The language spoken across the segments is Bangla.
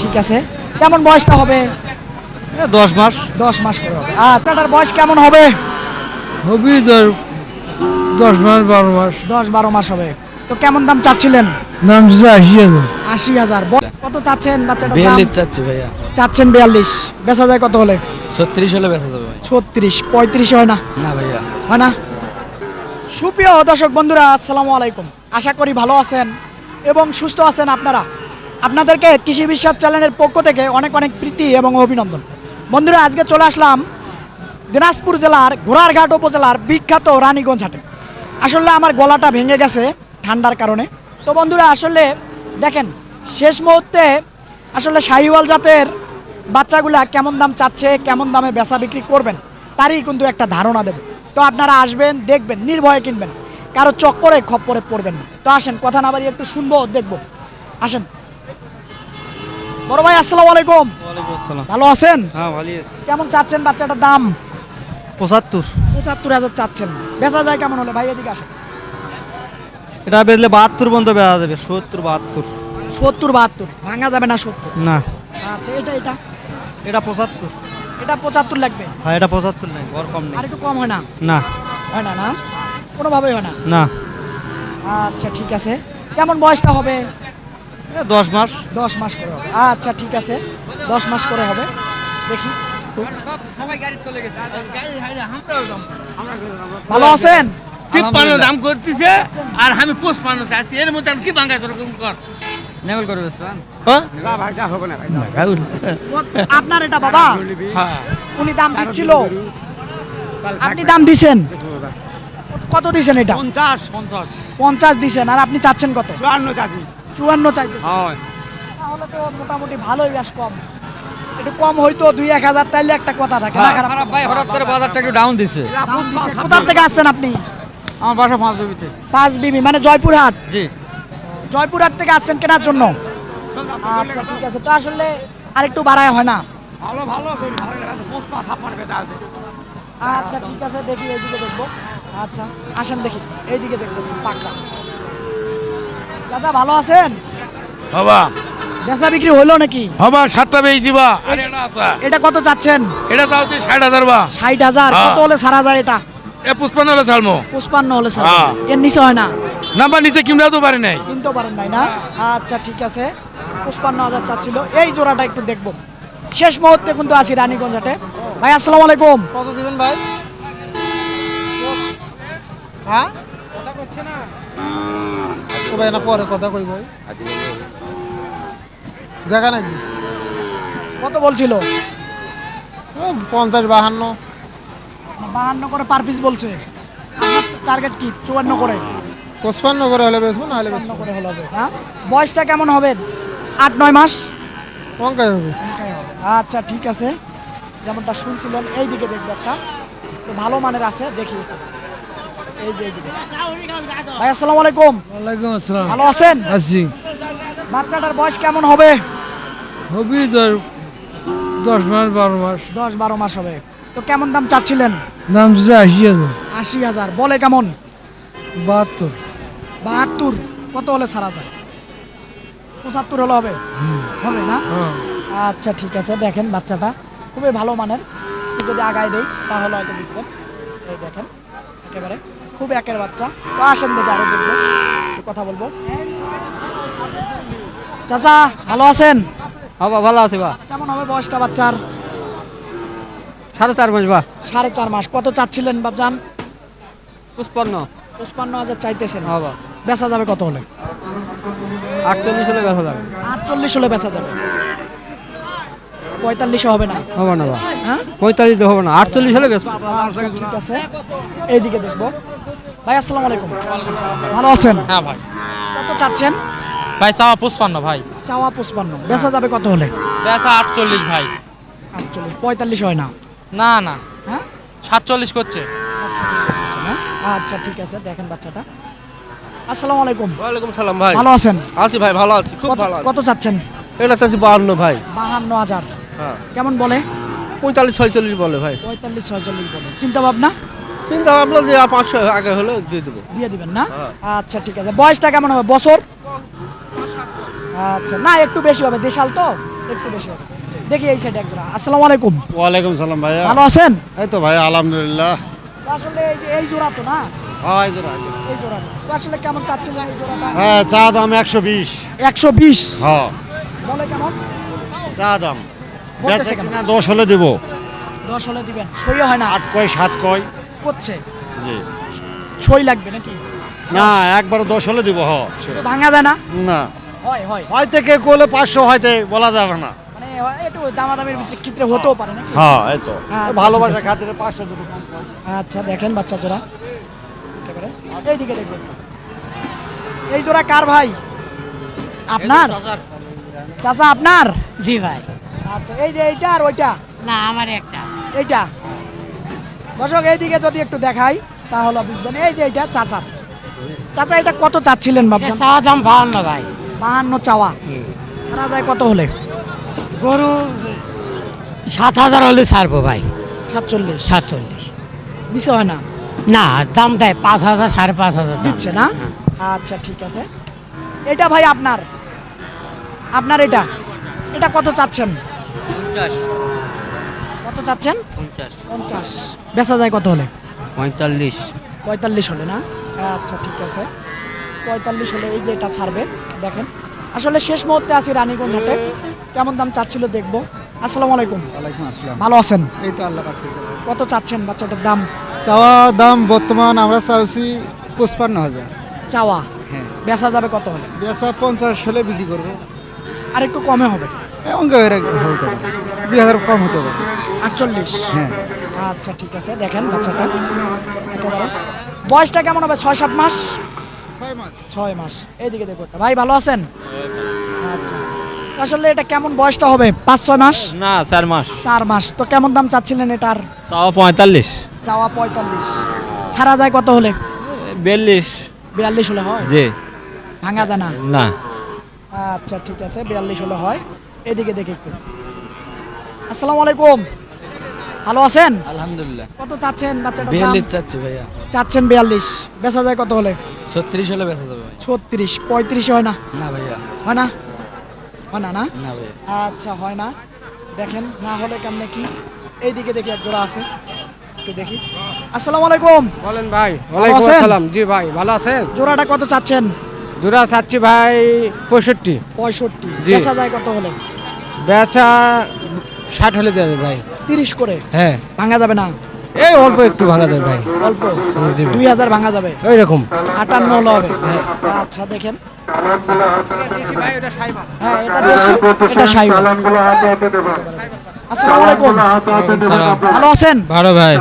ঠিক আছে? কেমন বয়সটা হবে? দশ মাস। দশ মাস করে হবে। আচ্ছা এটার বয়স কেমন হবে? হবি দশ মাস বারো মাস। দশ বারো মাস হবে। তো কেমন দাম চাচ্ছিলেন? হচ্ছে আশি হাজার। আশি হাজার। কত চাচ্ছেন দাম? বিয়াল্লিশ চাচ্ছি ভাইয়া। চাচ্ছেন বিয়াল্লিশ। বেচা যায় কত হলে? ছত্রিশ হলে বেঁচে যাবে ছত্রিশ। পঁয়ত্রিশ হয় না? না ভাইয়া। হয় না? সুপ্রিয় দর্শক বন্ধুরা আসসালামু আলাইকুম। আশা করি ভালো আছেন এবং সুস্থ আছেন আপনারা। আপনাদেরকে কৃষি বিশ্বাস চ্যানেলের পক্ষ থেকে অনেক অনেক প্রীতি এবং অভিনন্দন। বন্ধুরা, আজকে চলে আসলাম দিনাজপুর জেলার ঘোড়ারঘাট উপজেলার বিখ্যাত রানীগঞ্জ হাটে। আসলে আমার গলাটা ভেঙে গেছে ঠান্ডার কারণে। তো বন্ধুরা, আসলে দেখেন, শেষ মুহূর্তে আসলে শাহিওয়াল জাতের বাচ্চাগুলা কেমন দাম চাচ্ছে, কেমন দামে বেচা বিক্রি করবেন, তারই কিন্তু একটা ধারণা দেব। তো আপনারা আসবেন, দেখবেন, নির্ভয়ে কিনবেন, কারও চক্করে খপ্পরে পড়বেন না। তো আসেন, কথা না বাড়িয়ে একটু শুনব, দেখব। আসেন। বড় ভাই আসসালামু আলাইকুম। ভালো আছেন? হ্যাঁ আছে। কেমন চাচ্ছেন বাচ্চাটার দাম? পঁচাত্তর। পঁচাত্তর হাজার চাচ্ছেন। বেচা যায় কেমন হলে? ভাই এদিকে আসেন। এটা বেচলে বাহাত্তর পর্যন্ত বেচা যাবে সত্তর বাহাত্তর। সত্তর বাহাত্তর। ভাঙা যাবে না সত্তর? না। আচ্ছা এটা এটা? এটা পঁচাত্তর। এটা পঁচাত্তর লাগবে? হ্যাঁ এটা পঁচাত্তর নেই কম নেই। আর একটু কম হয় না? না। হয় না না? কোনোভাবেই হয় না? না। আচ্ছা ঠিক আছে। কেমন বয়সটা হবে? দশ মাস। দশ মাস করে হবে। আচ্ছা ঠিক আছে। দশ মাস করে হবে। দেখি। ভালো আছেন? তিপ্পান্ন দাম করতেছে আর আমি পঁচপান্ন চাচ্ছি। এর মধ্যে আমি কি বাঙ্গা কর? নেবেল করে বেচবেন আপনার এটা বাবা? হ্যাঁ উনি দাম দিচ্ছিল। আপনি দাম দিছেন? কত দিছেন এটা? পঞ্চাশ। পঞ্চাশ। পঞ্চাশ দিছেন আর আপনি চাচ্ছেন কত? চুয়ান্ন চাচ্ছি। চুয়ান্ন চাইতেছেন তাহলে তো মোটামুটি ভালোই বেশ কম। একটু কম হয়তো দুই এক হাজার তাইলে একটা কথা থাকে না খারাপ? খারাপ ভাই হঠাৎ করে বাজারটা একটু ডাউন দিছে। কোথা থেকে আসছেন আপনি? আমার বাসা পাঁচ বিবিতে পাঁচ বিবি মানে জয়পুরহাট? জি। জয়পুরহাট থেকে আসছেন কেনার জন্য? আচ্ছা ঠিক আছে। তো আসলে আরেকটু বাড়ায় হয় না? ভালো ভালো আচ্ছা ঠিক আছে দেখি এইদিকে দেখব। আচ্ছা আসেন দেখি। এইদিকে দেখব পাক্কা দাদা ভালো আছেন? বাবা। বেচা বিক্রি হলো নাকি? বাবা সাতটা পেয়েছি বা। আরে এটা আছে এটা কত চাচ্ছেন? এটা চাও ষাট হাজার বা। ষাট হাজার। হ্যাঁ। কত হলে সারা যায় এটা? এ পুষ্পান্ন হলে ছাড়মো। পুষ্পান্ন হলে সারা হ্যাঁ। এর নিচে হয় না? নাম্বার নিচে কিমরা তো পারি নাই। কিনতে পারেন নাই না? আচ্ছা ঠিক আছে। পুষ্পান্ন হাজার চাচ্ছিল। এই জোড়াটা একটু দেখব। শেষ মুহূর্তে কিন্তু আছি রানীগঞ্জ হাটে। ভাই আসসালামু আলাইকুম। কত দিবেন ভাই? হ্যাঁ? ও ভাই না। পরে কথা কই ভাই দেখা নাকি? কত বলছিল? পঞ্চাশ বাহান্ন। বাহান্ন করে পার পিস বলছে। টার্গেট কি? চুয়ান্ন করে। পঁচপান্ন করে হলে বেচবো না হলে চুয়ান্ন করে হলো হবে হ্যাঁ? বয়সটা কেমন হবে? আট নয় মাস? পঙ্কাই হবে। আচ্ছা ঠিক আছে। যেমনটা শুনছিলেন এই দিকে দেখব একটা। তো ভালো মানের আছে দেখি। এই যে এইদিকে ভাই আসসালামু আলাইকুম। ওয়ালাইকুম আসসালাম। ভালো আছেন? আছি। বাচ্চাটার বয়স কেমন হবে? হবি তোর দশ মাস বারো মাস। দশ বারো মাস হবে। তো কেমন দাম চাচ্ছিলেন? নাম হচ্ছে আশি হাজার। আশি হাজার। বলে কেমন? বাহাত্তর। বাহাত্তর? কত হলে ছাড়া যায়? পঁচাত্তর হলে হবে? হবে না? হ্যাঁ। আচ্ছা ঠিক আছে। দেখেন বাচ্চাটা। খুবই ভালো মানের। একটু যদি আগায় দেই তাহলে হয়তো এই দেখেন একেবারে। খুব একের বাচ্চা। তো আসেন দেখে আরও দেখব। কথা বলব। চাচা ভালো আছেন? হ্যাঁ বা ভালো আছে বা। কেমন হবে বয়সটা বাচ্চার? সাড়ে চার মাস বা। সাড়ে চার মাস। কত চাচ্ছিলেন বাবজান পুষ্পান্ন পঁচপান্ন হাজার চাইতেছেন। হ্যাঁ বা। বেচা যাবে কত হলে? আটচল্লিশ হলে বেচা যাবে। আটচল্লিশ হলে বেচা যাবে। পঁয়তাল্লিশে হবে না। হবে না হ্যাঁ? পঁয়তাল্লিশ হবে না আটচল্লিশ হলে বেচবো আচ্ছা ঠিক আছে। এইদিকে দেখব। ভাই আসসালামু আলাইকুম। ভালো আছেন? হ্যাঁ ভাই। কত চাচ্ছেন? ভাই চাওয়া পুষ্পান্ন ভাই। চাওয়া পুষ্পান্ন বেচা যাবে কত হলে? বেচা আটচল্লিশ ভাই। আটচল্লিশ পঁয়তাল্লিশ হয় না? না না। হ্যাঁ? সাতচল্লিশ করছে। আচ্ছা আচ্ছা ঠিক আছে দেখেন বাচ্চাটা। আসসালামু আলাইকুম। ওয়ালাইকুম সালাম ভাই। ভালো আছেন? আছি ভাই ভালো আছি খুব কত- ভালো কত চাচ্ছেন? এটা চাচ্ছি বাহান্ন ভাই। বাহান্ন হাজার। কেমন বলে? পঁয়তাল্লিশ ছয়চল্লিশ বলে ভাই। পঁয়তাল্লিশ ছয়চল্লিশ বলে। চিন্তা ভাবনা চিন্তা ভাবনা যে পাঁচশো আগে হলে দিয়ে দেবো। দিয়ে দিবেন না? হ্যাঁ। আচ্ছা ঠিক আছে। বয়সটা কেমন হবে? বছর? আচ্ছা না একটু বেশি হবে। দেশাল তো? একটু বেশি হবে। দেখি এই সাইডে একজোড়া। আসসালামু আলাইকুম। ওয়ালাইকুম সালাম ভাইয়া। ভালো আছেন? এই তো ভাই আলহামদুলিল্লাহ। আসলে এই যে এই জোড়া তো না? হয় জোড়া এই জোড়া। আসলে কেমন এই জোড়াটা? হ্যাঁ চা দাম একশো বিশ। একশো বিশ? হ্যাঁ। বলে কেমন? চা দাম। বলতেছে কিনা? দশ হলে দেবো। দশ হলে দিবেন। সই হয় না? আট কয় সাত কয়। করছে? জি। সই লাগবে নাকি? না একবার দশ হলে দিব হ। ভাঙা যায় না? না। হয় হয়। হয়তো কে করলে পাঁচশো হয়তো বলা যাবে না। মানে হয় একটু দামাদামির ভিতরে ক্ষেত্রে হতেও পারে নাকি? হ্যাঁ এই তো। আচ্ছা, ভালোবাসা খাতিরে পাঁচশো দুটো আচ্ছা দেখেন বাচ্চা জোড়া। একেবারে। এইদিকে দেখবেন এই জোড়া কার ভাই? আপনার? চাচা আপনার? জি ভাই। আচ্ছা এই যে এইটা আর ওইটা? না আমার একটা। এইটা? দর্শক এইদিকে যদি একটু দেখাই তাহলে বুঝবেন। এই যে এইটা চাচা। চাচা এটা কত চাচ্ছিলেন ভাবছেন? চাওয়া দাম বাহান্ন ভাই। বাহান্ন চাওয়া। ছাড়া যায় কত হলে? গরু সাত হাজার হলে ছাড়বো ভাই। সাতচল্লিশ। সাতচল্লিশ। নিচে হয় না? না দাম দেয় পাঁচ হাজার সাড়ে পাঁচ হাজার দিচ্ছে না? আচ্ছা ঠিক আছে। এটা ভাই আপনার? আপনার এটা? এটা কত চাচ্ছেন? পঞ্চাশ। কত চাচ্ছেন? পঞ্চাশ। পঞ্চাশ। বেচা যায় কত হলে? পঁয়তাল্লিশ। পঁয়তাল্লিশ হলে না? আচ্ছা ঠিক আছে। পঁয়তাল্লিশ হলে এই যে এটা ছাড়বে দেখেন। আসলে শেষ মুহূর্তে আছি রানীগঞ্জ হাটে। কেমন দাম চাচ্ছিল দেখব। আসসালামু আলাইকুম। ওয়ালাইকুম আসসালাম। ভালো আছেন? এই তো আল্লাহ কত চাচ্ছেন বাচ্চাটার দাম? চাওয়া দাম বর্তমান আমরা চাইছি পঁচপান্ন হাজার। চাওয়া? হ্যাঁ। বেচা যাবে কত হলে? বেচা পঞ্চাশ হলে বিক্রি করব। আর একটু কমে হবে। অঙ্ক হতে পারে। দুই হাজার কম হতে পারে। আটচল্লিশ? হ্যাঁ। আচ্ছা ঠিক আছে দেখেন বাচ্চাটা। বয়সটা কেমন হবে? ছয় সাত মাস? ছয় মাস। এইদিকে দেখো ভাই ভালো আছেন? আচ্ছা। আসলে এটা কেমন বয়সটা হবে? পাঁচ ছয় মাস? না চার মাস। চার মাস। তো কেমন দাম চাচ্ছিলেন এটার? তাও পঁয়তাল্লিশ। চাওয়া পঁয়তাল্লিশ। ছাড়া যায় কত হলে? বিয়াল্লিশ। বিয়াল্লিশ হলে হয়? জি। ভাঙা যায় না? না। আচ্ছা ঠিক আছে বিয়াল্লিশ হলে হয়। এদিকে দেখে একটু। আসসালামু আলাইকুম। ভালো আছেন? আলহামদুলিল্লাহ। কত চাচ্ছেন বাচ্চাটা বিয়াল্লিশ চাচ্ছি ভাইয়া। চাচ্ছেন বিয়াল্লিশ। বেচা যায় কত হলে? ছত্রিশ হলে বেচা যাবে ভাই। ছত্রিশ পঁয়ত্রিশ হয় না? না ভাইয়া। হয় না? হয় না না? না ভাইয়া। আচ্ছা হয় না। দেখেন না হলে কেমনে কি? এইদিকে দেখি এক জোড়া আছে। একটু দেখি। আসসালামু আলাইকুম। বলেন ভাই ওয়ালাইকুম আসসালাম। জি ভাই ভালো আছেন? জোড়াটা কত চাচ্ছেন? দুরা চাচ্ছি ভাই পঁয়ষট্টি। পঁয়ষট্টি। বেচা যায় কত হলে? বেচা ষাট হলে দেওয়া যায় ভাই। তিরিশ করে? হ্যাঁ। ভাঙা যাবে না? এই অল্প একটু ভাঙা যাবে ভাই। অল্প। দুই হাজার ভাঙা যাবে? ওই রকম আটান্ন হলে হবে। আচ্ছা দেখেন। হ্যাঁ এটা হ্যাঁ এটা সাইবা আসসালামু আলাইকুম। ভালো আছেন? ভালো ভাই।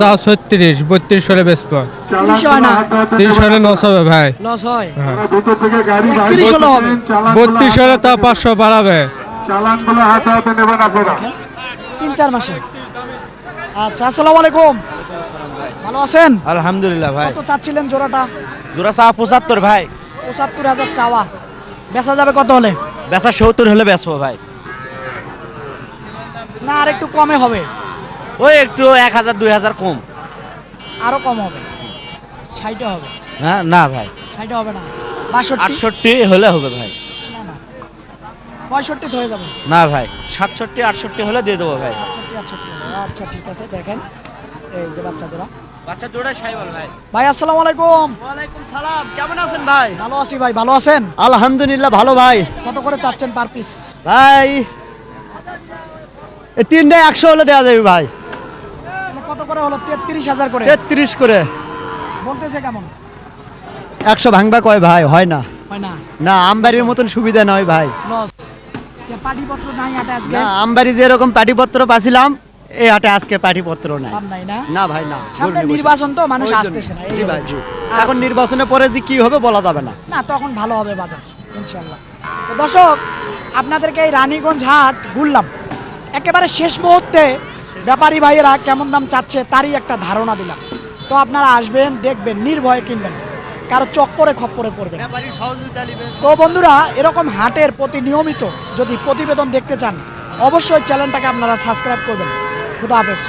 চাও ছত্রিশ বত্রিশ হলে বেচবো তিরিশ হয় না। তিরিশ হলে লস হবে ভাই। লস হয়। একত্রিশ হলে হবে। বত্রিশ হলে তা পাঁচশো বাড়াবে। তিন চার মাসে। আচ্ছা আসসালামু আলাইকুম। ভালো আছেন? আলহামদুলিল্লাহ ভাই। কত চাচ্ছিলেন জোড়াটা? জোড়া চা পঁচাত্তর ভাই। পঁচাত্তর হাজার চাওয়া। বেচা যাবে কত হলে? বেচা সত্তর হলে বেচবো ভাই। না আর একটু কমে হবে। ওই একটু এক হাজার দুই হাজার কম। আরও কম হবে। ষাটে হবে। হ্যাঁ না ভাই। ষাটে হবে না। বাষট্টি? আটষট্টি হলে হবে ভাই। না না। পঁয়ষট্টি হয়ে যাবে। না ভাই সাতষট্টি আটষট্টি হলে দিয়ে দেবো ভাই। আটষট্টি আটষট্টি। আচ্ছা ঠিক আছে দেখেন। এই যে বাচ্চা জোড়া বাচ্চা সাইবল ভাই। ভাই আসসালামু আলাইকুম। ওয়ালাইকুম সালাম। কেমন আছেন ভাই? ভালো আছি ভাই ভালো আছেন? আলহামদুলিল্লাহ ভালো ভাই। কত করে চাচ্ছেন পার পিস? ভাই এই তিনটা একশো হলে দেওয়া যাবে ভাই। কত করে হলো? তেত্রিশ হাজার করে? তেত্রিশ করে। বলতেছে কেমন? একশো ভাঙবা কয় ভাই? হয় না। হয় না? না আমবাড়ির মতন সুবিধা নয় ভাই। পাটিপত্র নাই আজকে? আমবাড়ি যেরকম পাটিপত্র পাছিলাম এই হাটে আজকে পাটিপত্র নাই। না? ভাই না সামনে। নির্বাচন তো মানুষ আসতেছে না জি ভাই জি। এখন নির্বাচনের পরে যে কি হবে বলা যাবে না। না তখন ভালো হবে বাজার ইনশাল্লাহ তো দর্শক আপনাদেরকে এই রানীগঞ্জ হাট ঘুরলাম। একেবারে শেষ মুহূর্তে ব্যাপারী ভাইয়েরা কেমন দাম চাচ্ছে তারই একটা ধারণা দিলাম। তো আপনারা আসবেন দেখবেন নির্ভয়ে কিনবেন কারও চক্করে খপ্পরে পড়বে তো বন্ধুরা এরকম হাটের প্রতি নিয়মিত যদি প্রতিবেদন দেখতে চান অবশ্যই চ্যানেলটাকে আপনারা সাবস্ক্রাইব করবেন। খুদা হাফেজ।